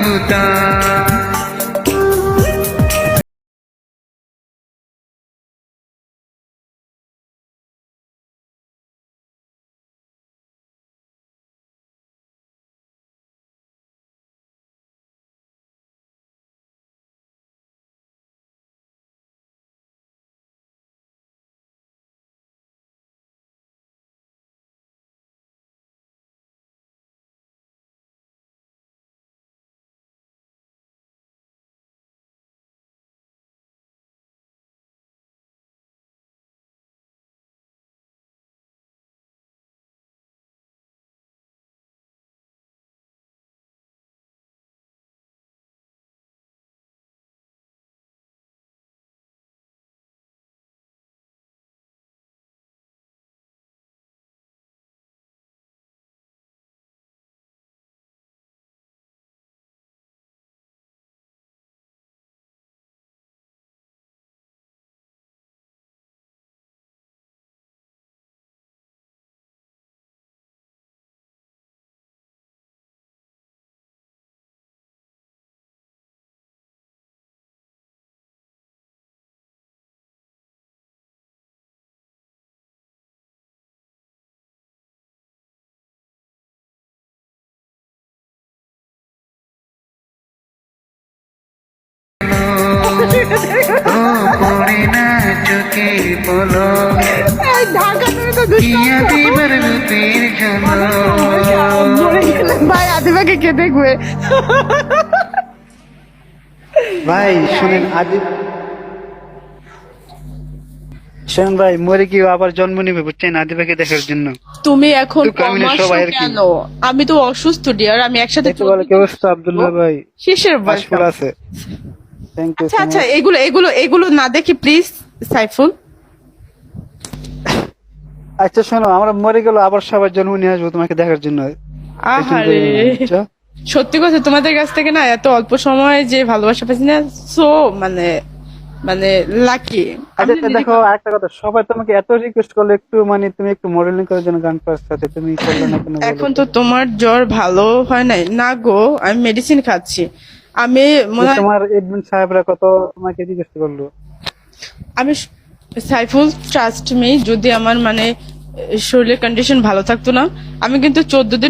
होता চোখে বলো। দিবার রূপের ভাই আদিবাকে কে দেখবে? ভাই শুনেন আদি শোনেন ভাই মরে কি আবার জন্ম নিবে বুঝছেন? আদিবাকে দেখার জন্য। তুমি এখন। কেন? আমি তো অসুস্থ ডিয়ার আমি একসাথে বলে কি অবস্থা আব্দুল্লাহ ভাই। শেষের বয়স আছে। আচ্ছা আচ্ছা এগুলো এগুলো এগুলো না দেখি প্লিজ সাইফুল? আচ্ছা শোনো আমরা মরে গেল আবার সবার জন্ম নিয়ে আসব তোমাকে দেখার জন্য। আহারে। সত্যি কথা তোমাদের কাছ থেকে না এত অল্প সময়ে যে ভালোবাসা পাচ্ছি না সো মানে মানে লাকি আচ্ছা দেখো একটা কথা সবাই তোমাকে এত রিকোয়েস্ট করল একটু মানে তুমি একটু মডেলিং করার জন্য গান করার সাথে তুমি করলে না কেন এখন তো তোমার জ্বর ভালো হয় নাই। না গো আমি মেডিসিন খাচ্ছি। আমি তোমার এডমিন সাহেবরা কত তোমাকে রিকোয়েস্ট করল? আমি সাইফুল ট্রাস্ট মি যদি আমার মানে শরীরের কন্ডিশন ভালো থাকতো না, আমি কিন্তু চোদ্দ দিন